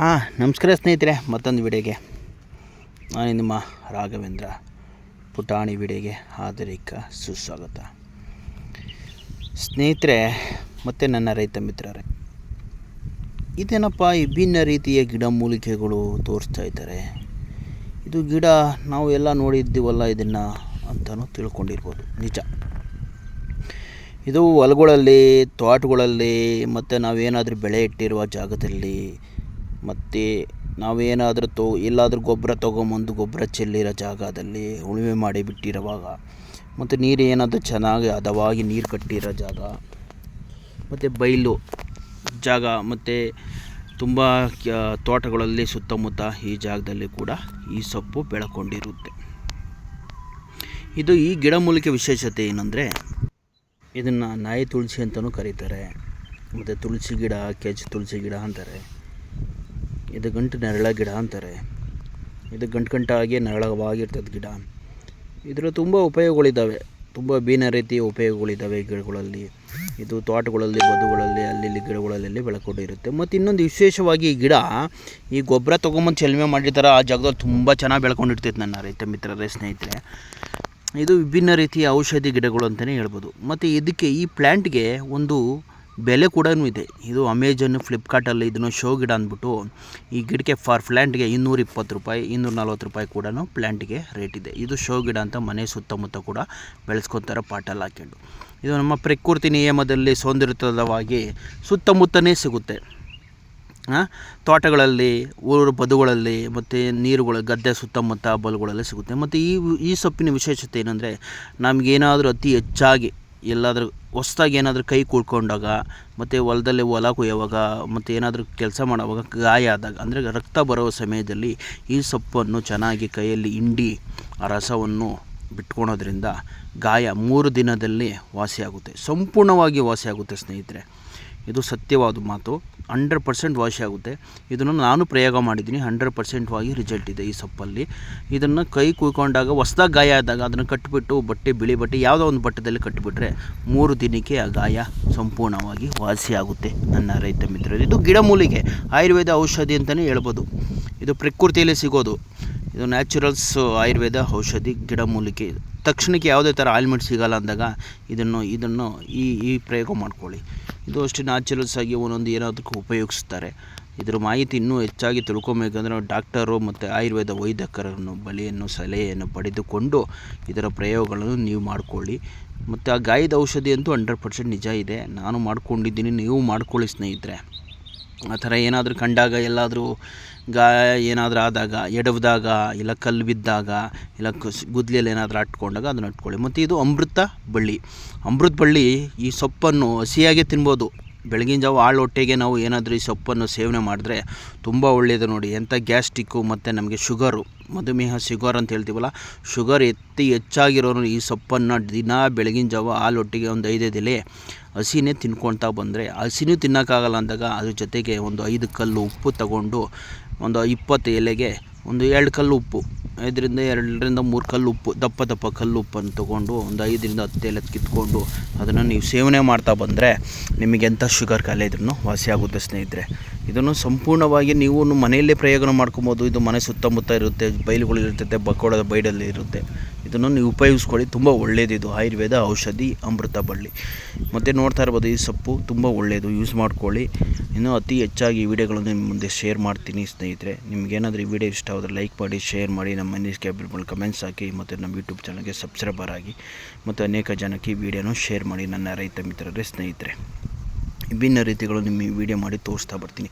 ಹಾಂ ನಮಸ್ಕಾರ ಸ್ನೇಹಿತರೆ, ಮತ್ತೊಂದು ವಿಡಿಯೋಗೆ. ನಾನು ನಿಮ್ಮ ರಾಘವೇಂದ್ರ ಪುಟಾಣಿ ವಿಡಿಯೋಗೆ ಆಧರಿಕ ಸುಸ್ವಾಗತ. ಸ್ನೇಹಿತರೆ, ಮತ್ತು ನನ್ನ ರೈತ ಮಿತ್ರರೇ, ಇದೇನಪ್ಪ ವಿಭಿನ್ನ ರೀತಿಯ ಗಿಡಮೂಲಿಕೆಗಳು ತೋರಿಸ್ತಾ ಇದ್ದಾರೆ. ಇದು ಗಿಡ ನಾವು ಎಲ್ಲ ನೋಡಿದ್ದೀವಲ್ಲ ಇದನ್ನು ಅಂತಲೂ ತಿಳ್ಕೊಂಡಿರ್ಬೋದು, ನಿಜ. ಇದು ಹೊಲಗಳಲ್ಲಿ, ತೋಟಗಳಲ್ಲಿ, ಮತ್ತು ನಾವೇನಾದರೂ ಬೆಳೆ ಇಟ್ಟಿರುವ ಜಾಗದಲ್ಲಿ ಮತ್ತು ನಾವೇನಾದರೂ ತೊ, ಎಲ್ಲಾದರೂ ಗೊಬ್ಬರ ತೊಗೊಂಬಂದು ಗೊಬ್ಬರ ಚೆಲ್ಲಿರೋ ಜಾಗದಲ್ಲಿ ಉಳುಮೆ ಮಾಡಿ ಬಿಟ್ಟಿರುವಾಗ ಮತ್ತು ನೀರು ಏನಾದರೂ ಚೆನ್ನಾಗಿ ಹದವಾಗಿ ನೀರು ಕಟ್ಟಿರೋ ಜಾಗ, ಮತ್ತು ಬಯಲು ಜಾಗ, ಮತ್ತು ತುಂಬ ತೋಟಗಳಲ್ಲಿ ಸುತ್ತಮುತ್ತ ಈ ಜಾಗದಲ್ಲಿ ಕೂಡ ಈ ಸೊಪ್ಪು ಬೆಳಕೊಂಡಿರುತ್ತೆ. ಇದು ಈ ಗಿಡಮೂಲಿಕೆ ವಿಶೇಷತೆ ಏನಂದರೆ ಇದನ್ನು ನಾಯಿ ತುಳಸಿ ಅಂತಲೂ ಕರೀತಾರೆ. ಮತ್ತು ತುಳಸಿ ಗಿಡ, ಕೆಜ್ ತುಳಸಿ ಗಿಡ ಅಂತಾರೆ. ಇದು ಗಂಟು ನೆರಳ ಗಿಡ ಅಂತಾರೆ. ಇದು ಗಂಟು ಗಂಟಾಗಿ ನೆರಳವಾಗಿರ್ತದೆ ಗಿಡ. ಇದರ ತುಂಬ ಉಪಯೋಗಗಳಿದ್ದಾವೆ ತುಂಬ ಬೀನ ರೀತಿಯ ಉಪಯೋಗಗಳಿದ್ದಾವೆ ಗಿಡಗಳಲ್ಲಿ. ಇದು ತೋಟಗಳಲ್ಲಿ, ಬದುಗಳಲ್ಲಿ ಅಲ್ಲಿ ಗಿಡಗಳಲ್ಲಿ ಬೆಳ್ಕೊಂಡಿರುತ್ತೆ. ಮತ್ತು ಇನ್ನೊಂದು ವಿಶೇಷವಾಗಿ ಈ ಗಿಡ, ಈ ಗೊಬ್ಬರ ತೊಗೊಂಬಂದು ಚೆಲ್ಮೆ ಮಾಡಿರ್ತಾರೆ, ಆ ಜಾಗದಲ್ಲಿ ತುಂಬ ಚೆನ್ನಾಗಿ ಬೆಳ್ಕೊಂಡಿರ್ತೈತೆ ನನ್ನ ರೈತ ಮಿತ್ರರೇ, ಸ್ನೇಹಿತರೆ. ಇದು ವಿಭಿನ್ನ ರೀತಿಯ ಔಷಧಿ ಗಿಡಗಳು ಅಂತಲೇ ಹೇಳ್ಬೋದು. ಮತ್ತು ಇದಕ್ಕೆ ಈ ಪ್ಲ್ಯಾಂಟ್ಗೆ ಒಂದು ಬೆಲೆ ಕೂಡ ಇದೆ. ಇದು ಅಮೆಜಾನ್ ಫ್ಲಿಪ್ಕಾರ್ಟಲ್ಲಿ ಇದನ್ನು ಶೋ ಗಿಡ ಅಂದ್ಬಿಟ್ಟು, ಈ ಗಿಡಕ್ಕೆ ಫಾರ್ ಪ್ಲ್ಯಾಂಟ್ಗೆ ಇನ್ನೂರ ಇಪ್ಪತ್ತು ರೂಪಾಯಿ ಇನ್ನೂರ ನಲ್ವತ್ತು ರೂಪಾಯಿ ಕೂಡ ಪ್ಲ್ಯಾಂಟ್ಗೆ ರೇಟ್ ಇದೆ. ಇದು ಶೋ ಗಿಡ ಅಂತ ಮನೆ ಸುತ್ತಮುತ್ತ ಕೂಡ ಬೆಳೆಸ್ಕೊತಾರೆ ಪಾಟಲ್ಲಿ ಹಾಕೊಂಡು. ಇದು ನಮ್ಮ ಪ್ರಕೃತಿ ನಿಯಮದಲ್ಲಿ ಸೌಂದರ್ಯವಾಗಿ ಸುತ್ತಮುತ್ತನೇ ಸಿಗುತ್ತೆ. ತೋಟಗಳಲ್ಲಿ, ಊರು ಬದುಗಳಲ್ಲಿ, ಮತ್ತು ನೀರುಗಳು ಗದ್ದೆ ಸುತ್ತಮುತ್ತ ಬಲುಗಳಲ್ಲಿ ಸಿಗುತ್ತೆ. ಮತ್ತು ಈ ಈ ಸೊಪ್ಪಿನ ವಿಶೇಷತೆ ಏನಂದರೆ, ನಮಗೇನಾದರೂ ಅತಿ ಹೆಚ್ಚಾಗಿ ಎಲ್ಲಾದರೂ ಹೊಸ್ದಾಗಿ ಏನಾದರೂ ಕೈ ಕುಳ್ಕೊಂಡಾಗ ಮತ್ತು ಹೊಲದಲ್ಲಿ ಹೊಲ ಕೊಯ್ಯುವಾಗ, ಮತ್ತು ಏನಾದರೂ ಕೆಲಸ ಮಾಡುವಾಗ ಗಾಯ ಆದಾಗ, ಅಂದರೆ ರಕ್ತ ಬರುವ ಸಮಯದಲ್ಲಿ ಈ ಸೊಪ್ಪನ್ನು ಚೆನ್ನಾಗಿ ಕೈಯಲ್ಲಿ ಹಿಂಡಿ ಆ ರಸವನ್ನು ಬಿಟ್ಕೊಳೋದ್ರಿಂದ ಗಾಯ ಮೂರು ದಿನದಲ್ಲಿ ವಾಸಿಯಾಗುತ್ತೆ, ಸಂಪೂರ್ಣವಾಗಿ ವಾಸಿಯಾಗುತ್ತೆ ಸ್ನೇಹಿತರೆ. ಇದು ಸತ್ಯವಾದ ಮಾತು. ಹಂಡ್ರೆಡ್ ಪರ್ಸೆಂಟ್ ವಾಸಿ ಆಗುತ್ತೆ. ಇದನ್ನು ನಾನು ಪ್ರಯೋಗ ಮಾಡಿದ್ದೀನಿ. ಹಂಡ್ರೆಡ್ ಪರ್ಸೆಂಟ್ವಾಗಿ ರಿಸಲ್ಟ್ ಇದೆ ಈ ಸೊಪ್ಪಲ್ಲಿ. ಇದನ್ನು ಕೈ ಕುಯ್ಕೊಂಡಾಗ ಹೊಸ್ದಾಗಿ ಗಾಯ ಆದಾಗ ಅದನ್ನು ಕಟ್ಟಿಬಿಟ್ಟು ಬಟ್ಟೆ, ಬಿಳಿ ಬಟ್ಟೆ ಯಾವುದೋ ಒಂದು ಬಟ್ಟೆದಲ್ಲಿ ಕಟ್ಟಿಬಿಟ್ರೆ ಮೂರು ದಿನಕ್ಕೆ ಆ ಗಾಯ ಸಂಪೂರ್ಣವಾಗಿ ವಾಸಿಯಾಗುತ್ತೆ ನನ್ನ ರೈತ ಮಿತ್ರರು. ಇದು ಗಿಡಮೂಲಿಕೆ ಆಯುರ್ವೇದ ಔಷಧಿ ಅಂತಲೇ ಹೇಳ್ಬೋದು. ಇದು ಪ್ರಕೃತಿಯಲ್ಲಿ ಸಿಗೋದು. ಇದು ನ್ಯಾಚುರಲ್ಸ್ ಆಯುರ್ವೇದ ಔಷಧಿ ಗಿಡಮೂಲಿಕೆ. ತಕ್ಷಣಕ್ಕೆ ಯಾವುದೇ ಥರ ಆಲ್ಮೆಂಟ್ ಸಿಗಲ್ಲ ಅಂದಾಗ ಇದನ್ನು ಇದನ್ನು ಈ ಈ ಪ್ರಯೋಗ ಮಾಡ್ಕೊಳ್ಳಿ. ಇದು ಅಷ್ಟೇ ನ್ಯಾಚುರಲ್ಸ್ ಆಗಿ ಒಂದೊಂದು ಏನಾದಕ್ಕೂ ಉಪಯೋಗಿಸ್ತಾರೆ. ಇದರ ಮಾಹಿತಿ ಇನ್ನೂ ಹೆಚ್ಚಾಗಿ ತಿಳ್ಕೊಬೇಕಂದ್ರೆ ಡಾಕ್ಟರು ಮತ್ತು ಆಯುರ್ವೇದ ವೈದ್ಯಕರನ್ನು ಬಲಿಯನ್ನು, ಸಲಹೆಯನ್ನು ಪಡೆದುಕೊಂಡು ಇದರ ಪ್ರಯೋಗಗಳನ್ನು ನೀವು ಮಾಡಿಕೊಳ್ಳಿ. ಮತ್ತು ಆ ಗಾಯದ ಔಷಧಿ ಅಂತೂ ಹಂಡ್ರೆಡ್ ಪರ್ಸೆಂಟ್ ನಿಜ ಇದೆ. ನಾನು ಮಾಡ್ಕೊಂಡಿದ್ದೀನಿ, ನೀವು ಮಾಡ್ಕೊಳ್ಳಿ ಸ್ನೇಹಿತರೆ. ಆ ಥರ ಏನಾದರೂ ಕಂಡಾಗ ಎಲ್ಲಾದರೂ ಗಾಯ ಏನಾದರೂ ಆದಾಗ, ಎಡವಿದಾಗ, ಇಲ್ಲ ಕಲ್ಲು ಬಿದ್ದಾಗ ಇಲ್ಲ ಕುಸ್ ಗುದ್ಲಿಯಲ್ಲಿ ಏನಾದರೂ ಅಟ್ಕೊಂಡಾಗ ಅದನ್ನು ಅಟ್ಕೊಳ್ಳಿ ಮತ್ತು ಇದು ಅಮೃತ ಬಳ್ಳಿ. ಅಮೃತ ಬಳ್ಳಿ ಈ ಸೊಪ್ಪನ್ನು ಹಸಿಯಾಗೆ ತಿನ್ಬೋದು. ಬೆಳಗಿನ ಜಾವ ಆಳು ಹೊಟ್ಟೆಗೆ ನಾವು ಏನಾದರೂ ಈ ಸೊಪ್ಪನ್ನು ಸೇವನೆ ಮಾಡಿದ್ರೆ ತುಂಬ ಒಳ್ಳೆಯದು ನೋಡಿ. ಎಂಥ ಗ್ಯಾಸ್ಟಿಕ್ಕು ಮತ್ತು ನಮಗೆ ಶುಗರು, ಮಧುಮೇಹ, ಶುಗರ್ ಅಂತ ಹೇಳ್ತೀವಲ್ಲ, ಶುಗರ್ ಎತ್ತಿ ಹೆಚ್ಚಾಗಿರೋರು ಈ ಸೊಪ್ಪನ್ನು ದಿನ ಬೆಳಗಿನ ಜಾವ ಹಾಲು ಹೊಟ್ಟೆಗೆ ಒಂದು ಐದೈದು ಎಲೆ ಹಸಿನೇ ತಿನ್ಕೊಳ್ತಾ ಬಂದರೆ, ಹಸಿನೂ ತಿನ್ನೋಕ್ಕಾಗಲ್ಲ ಅಂದಾಗ ಅದ್ರ ಜೊತೆಗೆ ಒಂದು ಐದು ಕಲ್ಲು ಉಪ್ಪು ತಗೊಂಡು ಒಂದು ಇಪ್ಪತ್ತು ಎಲೆಗೆ ಒಂದು ಎರಡು ಕಲ್ಲು ಉಪ್ಪು, ಐದರಿಂದ ಎರಡರಿಂದ ಮೂರು ಕಲ್ಲು ಉಪ್ಪು, ದಪ್ಪ ದಪ್ಪ ಕಲ್ಲು ಉಪ್ಪನ್ನು ತೊಗೊಂಡು ಒಂದು ಐದರಿಂದ ಹತ್ತು ಎಲೆ ಕಿತ್ಕೊಂಡು ಅದನ್ನು ನೀವು ಸೇವನೆ ಮಾಡ್ತಾ ಬಂದರೆ ನಿಮಗೆ ಎಂಥ ಶುಗರ್ ಖಾಲಿ ಇದ್ರೂ ವಾಸಿಯಾಗುತ್ತೆ ಸ್ನೇಹಿತರೆ. ಇದನ್ನು ಸಂಪೂರ್ಣವಾಗಿ ನೀವು ಮನೆಯಲ್ಲೇ ಪ್ರಯೋಗ ಮಾಡ್ಕೊಬೋದು. ಇದು ಮನೆ ಸುತ್ತಮುತ್ತ ಇರುತ್ತೆ ಬೈಲುಗಳು ಇರ್ತೈತೆ ಬಕ್ಕೋಳದ ಬೈಡಲ್ಲಿ ಇರುತ್ತೆ. ಇದನ್ನು ನೀವು ಉಪಯೋಗಿಸ್ಕೊಳ್ಳಿ. ತುಂಬ ಒಳ್ಳೆಯದು ಇದು. ಆಯುರ್ವೇದ, ಔಷಧಿ, ಅಮೃತ ಬಳ್ಳಿ. ಮತ್ತು ನೋಡ್ತಾ ಇರ್ಬೋದು, ಈ ಸೊಪ್ಪು ತುಂಬ ಒಳ್ಳೆಯದು ಯೂಸ್ ಮಾಡ್ಕೊಳ್ಳಿ. ಇನ್ನೂ ಅತಿ ಹೆಚ್ಚಾಗಿ ಈ ವಿಡಿಯೋಗಳನ್ನು ನಿಮ್ಮ ಮುಂದೆ ಶೇರ್ ಮಾಡ್ತೀನಿ ಸ್ನೇಹಿತರೆ. ನಿಮಗೇನಾದರೂ ಈ ವಿಡಿಯೋ ಇಷ್ಟ ಆದರೆ ಲೈಕ್ ಮಾಡಿ, ಶೇರ್ ಮಾಡಿ. ನಮ್ಮ ಮನೆ ಮೇಲೆ ಕಮೆಂಟ್ಸ್ ಹಾಕಿ ಮತ್ತು ನಮ್ಮ ಯೂಟ್ಯೂಬ್ ಚಾನಲ್ಗೆ ಸಬ್ಸ್ಕ್ರೈಬರ್ ಆಗಿ ಮತ್ತು ಅನೇಕ ಜನಕ್ಕೆ ಈ ವಿಡಿಯೋನ ಶೇರ್ ಮಾಡಿ. ನನ್ನ ರೈತ ಮಿತ್ರರೇ, ಸ್ನೇಹಿತರೆ. ವಿಭಿನ್ನ ರೀತಿಗಳು ನಿಮಗೆ ವಿಡಿಯೋ ಮಾಡಿ ತೋರಿಸ್ತಾ ಬರ್ತೀನಿ.